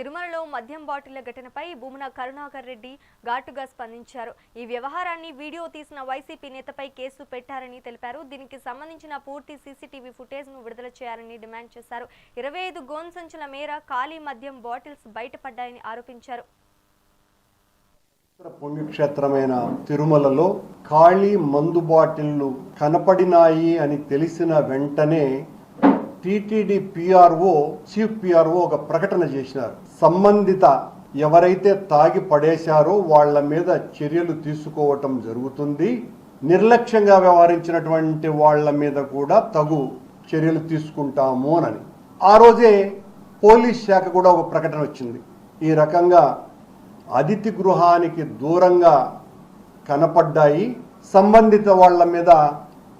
తిరుమలలో మద్యం బాటిళ్ళ ఘటనపై భూమన కరుణాకర్ రెడ్డి ఘాటుగా స్పందించారు. ఈ వ్యవహారాన్ని వీడియో తీసిన వైసీపీ నేతపై కేసు పెట్టారని తెలిపారు. దీనికి సంబంధించిన పూర్తి సీసీటీవీ ఫుటేజ్ను విడుదల చేయాలని డిమాండ్ చేశారు. ఇరవై ఐదు గోన్ సంచుల మేర ఖాళీ మద్యం బాటిల్స్ బయటపడ్డాయని ఆరోపించారు. పుణ్యక్షేత్రమైన తిరుమలలో ఖాళీ మందు బాటిళ్ళు కనపడినాయి అని తెలిసిన వెంటనే టీటీడీ పిఆర్ఓ చీఫ్ పిఆర్ఓ ఒక ప్రకటన చేసినారు. సంబంధిత ఎవరైతే తాగి పడేశారో వాళ్ళ మీద చర్యలు తీసుకోవటం జరుగుతుంది. నిర్లక్ష్యంగా వ్యవహరించినటువంటి వాళ్ళ మీద కూడా తగు చర్యలు తీసుకుంటాము అని. ఆ రోజే పోలీస్ శాఖ కూడా ఒక ప్రకటన వచ్చింది. ఈ రకంగా అతిథి గృహానికి దూరంగా కనపడ్డాయి. సంబంధిత వాళ్ళ మీద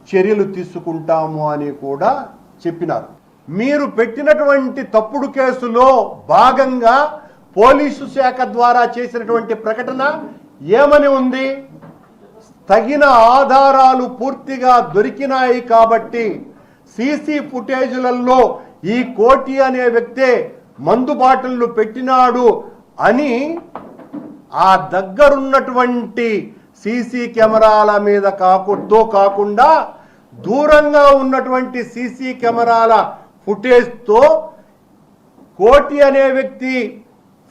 చర్యలు తీసుకుంటాము అని కూడా చెప్పినారు. మీరు పెట్టినటువంటి తప్పుడు కేసులో భాగంగా పోలీసు శాఖ ద్వారా చేసినటువంటి ప్రకటన ఏమని ఉంది? తగిన ఆధారాలు పూర్తిగా దొరికినాయి కాబట్టి సీసీ ఫుటేజులలో ఈ కోటి అనే వ్యక్తే మందు పెట్టినాడు అని ఆ దగ్గరున్నటువంటి సీసీ కెమెరాల మీద కాకుతో కాకుండా దూరంగా ఉన్నటువంటి సీసీ కెమెరాల ఫుటేజ్తో కోటి అనే వ్యక్తి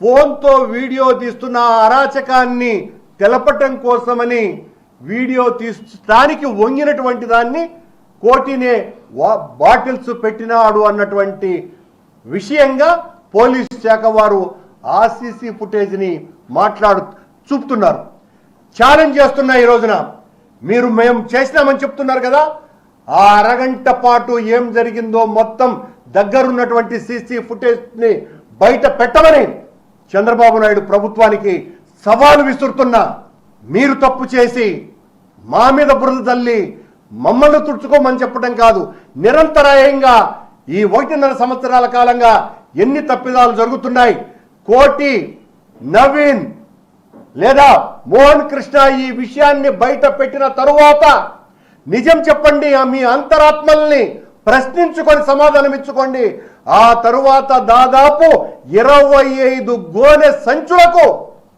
ఫోన్తో వీడియో తీస్తున్న అరాచకాన్ని తెలపటం కోసమని వీడియో తీస్తానికి వంగినటువంటి దాన్ని కోటినే వా- బాటిల్స్ పెట్టినాడు అన్నటువంటి విషయంగా పోలీస్ శాఖ వారు ఆర్సీసీ ఫుటేజ్ని మాట్లాడు చూపుతున్నారు. ఛాలెంజ్ చేస్తున్నా ఈ రోజున మీరు మేము చేసినామని చెప్తున్నారు కదా ఆ అరగంట పాటు ఏం జరిగిందో మొత్తం దగ్గరున్నటువంటి సీసీ ఫుటేజ్ని బయట పెట్టమని చంద్రబాబు నాయుడు ప్రభుత్వానికి సవాలు విసురుతున్నా మీరు తప్పు చేసి మా మీద బురద తల్లి మమ్మల్ని తుడుచుకోమని చెప్పడం కాదు. నిరంతరాయంగా ఈ ఒకటిన్నర సంవత్సరాల కాలంగా ఎన్ని తప్పిదాలు జరుగుతున్నాయి? కోటి నవీన్ లేదా మోహన్ కృష్ణ ఈ విషయాన్ని బయట పెట్టిన తరువాత నిజం చెప్పండి ఆ మీ అంతరాత్మల్ని ప్రశ్నించుకొని సమాధానం ఇచ్చుకోండి. ఆ తరువాత దాదాపు ఇరవై ఐదు గోనె సంచులకు